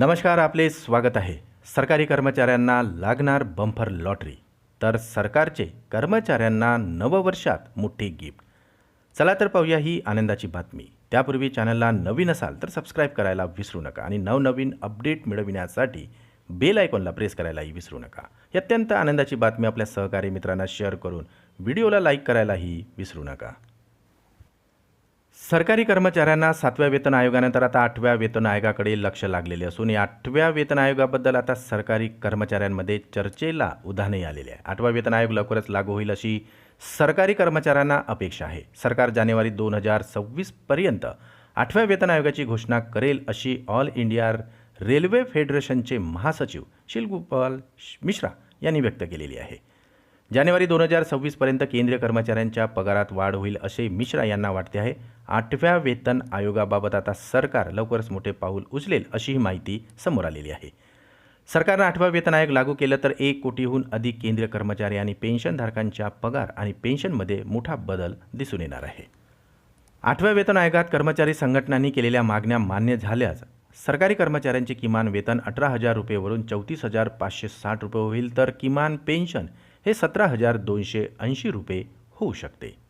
नमस्कार आपले स्वागत आहे. सरकारी कर्मचाऱ्यांना लागणार बंफर लॉटरी. तर सरकारचे कर्मचाऱ्यांना नववर्षात मोठी गिफ्ट. चला तर पाहूया ही आनंदाची बातमी. त्यापूर्वी चॅनलला नवीन असाल तर सबस्क्राईब करायला विसरू नका आणि नवनवीन अपडेट मिळविण्यासाठी बेल आयकॉनला प्रेस करायलाही विसरू नका. ही अत्यंत आनंदाची बातमी आपल्या सहकारी मित्रांना शेअर करून व्हिडिओला लाईक करायलाही विसरू नका. सरकारी कर्मचाऱ्यांना सातव्या वेतन आयोगानंतर आता आठव्या वेतन आयोगाकडे लक्ष लागलेले असून या आठव्या वेतन आयोगाबद्दल आता सरकारी कर्मचाऱ्यांमध्ये चर्चेला उधाणे आलेले आहे. आठवा वेतन आयोग लवकरच लागू होईल अशी सरकारी कर्मचाऱ्यांना अपेक्षा आहे. सरकार जानेवारी दोन हजार सव्वीसपर्यंत आठव्या वेतन आयोगाची घोषणा करेल अशी ऑल इंडिया रेल्वे फेडरेशनचे महासचिव शिलगोपाल मिश्रा यांनी व्यक्त केलेली आहे. जानेवारी दोन हजार सव्वीसपर्यंत केंद्रीय कर्मचाऱ्यांच्या पगारात वाढ होईल असे मिश्रा यांना वाटते आहे. आठव्या वेतन आयोगाबाबत आता सरकार लवकरच मोठे पाऊल उचलेल अशी माहिती समोर आलेली आहे. सरकारनं आठवा वेतन आयोग लागू केलं तर एक कोटीहून अधिक केंद्रीय कर्मचारी आणि पेन्शनधारकांच्या पगार आणि पेन्शनमध्ये मोठा बदल दिसून येणार आहे. आठव्या वेतन आयोगात कर्मचारी संघटनांनी केलेल्या मागण्या मान्य झाल्यास सरकारी कर्मचाऱ्यांचे किमान वेतन अठरा हजार रुपयेवरून चौतीस हजार पाचशे साठ रुपये होईल तर किमान पेन्शन हे सतरा हजार दोनशे ऐंशी रुपये होऊ शकते.